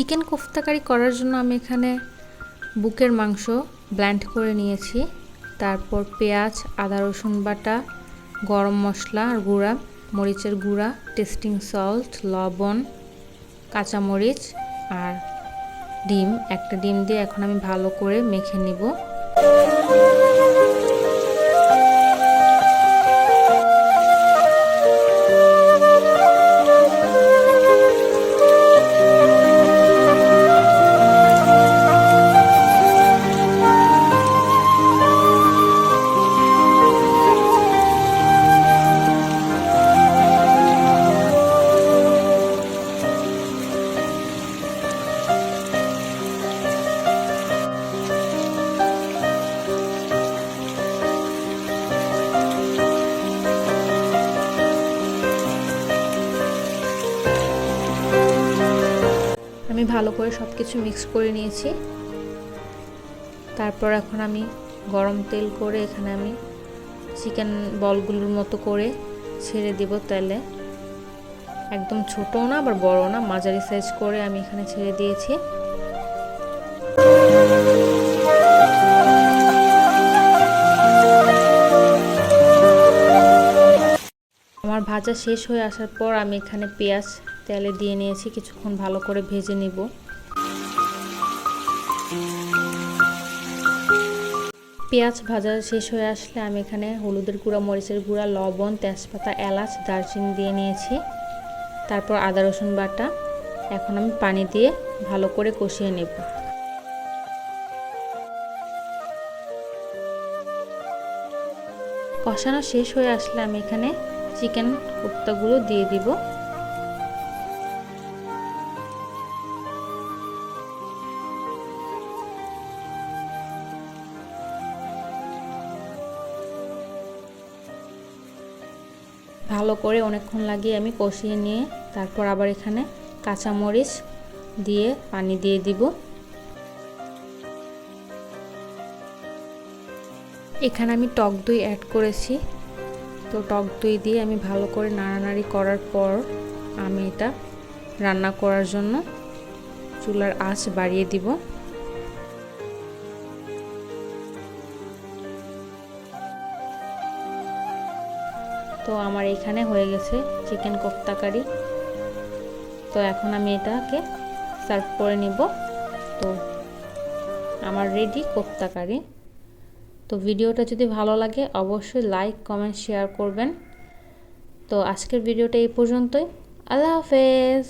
Chicken কোফতাকারি করার জন্য আমি এখানে বুকের মাংস ব্ল্যান্ড করে নিয়েছি। তারপর পেঁয়াজ, আদা, রসুন বাটা, গরম মশলা আর গুঁড়া, মরিচের গুঁড়া, টেস্টিং সল্ট, লবণ, কাঁচামরিচ আর ডিম। একটা ডিম দিয়ে এখন আমি ভালো করে মেখে নিব। আমি ভালো করে সব কিছু মিক্স করে নিয়েছি। তারপর এখন আমি গরম তেল করে এখানে আমি চিকেন বলগুলোর মতো করে ছেড়ে দিব তেলে। একদম ছোটও না, আবার বড় না, মাঝারি সাইজ করে আমি এখানে ছেড়ে দিয়েছি। আমার ভাজা শেষ হয়ে আসার পর আমি এখানে পেঁয়াজ তেলে দিয়ে নিয়েছি, কিছুক্ষণ ভালো করে ভেজে নিব। পেঁয়াজ ভাজা শেষ হয়ে আসলে আমি এখানে হলুদের গুঁড়া, মরিচের গুঁড়া, লবণ, তেজপাতা, এলাচ, দারচিনি দিয়ে নিয়েছি। তারপর আদা, রসুন বাটা। এখন আমি পানি দিয়ে ভালো করে কষিয়ে নেব। কষানো শেষ হয়ে আসলে আমি এখানে চিকেন কোপ্তাগুলো দিয়ে দিব। ভালো করে অনেকক্ষণ লাগিয়ে আমি কষিয়ে নিয়ে তারপর আবার এখানে কাঁচামরিচ দিয়ে পানি দিয়ে দিব। এখানে আমি টক দই অ্যাড করেছি। তো টক দই দিয়ে আমি ভালো করে নাড়ানাড়ি করার পর আমি এটা রান্না করার জন্য চুলার আঁচ বাড়িয়ে দিব। তো আমার এখানে হয়ে গেছে চিকেন কোপ্তা কারি তো এখন আমি এটাকে সার্ভ করে নিব। তো আমার রেডি কোপ্তা কারি তো ভিডিওটা যদি ভালো লাগে অবশ্যই লাইক কমেন্ট শেয়ার করবেন। তো আজকের ভিডিওটা এই পর্যন্তই। আল্লাহ হাফেজ!